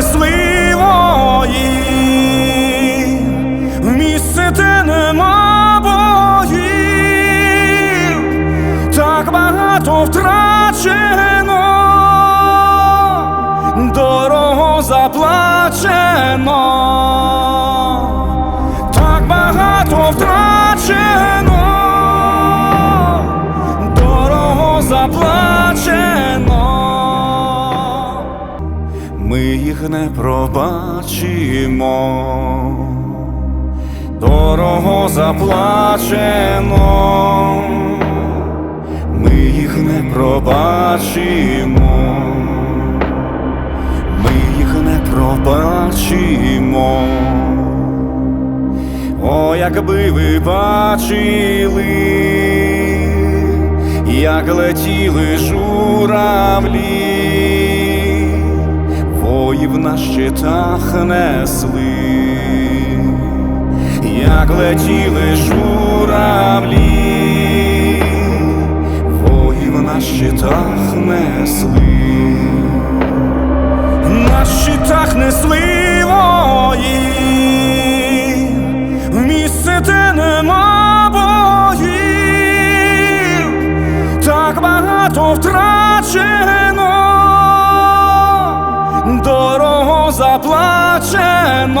щитах несли вої, в місце, нема боїв, так багато втрачено, дорого заплачено, так багато втрачено, ми їх не пробачимо, дорого заплачено, ми їх не пробачимо, ми їх не пробачимо. О, якби ви бачили, як летіли журавлі воїв на щитах несли, як летіли журавлі, воїв на щитах несли, на щитах несли вої, в місце, де нема боїв, так багато втрачено дорого заплачено,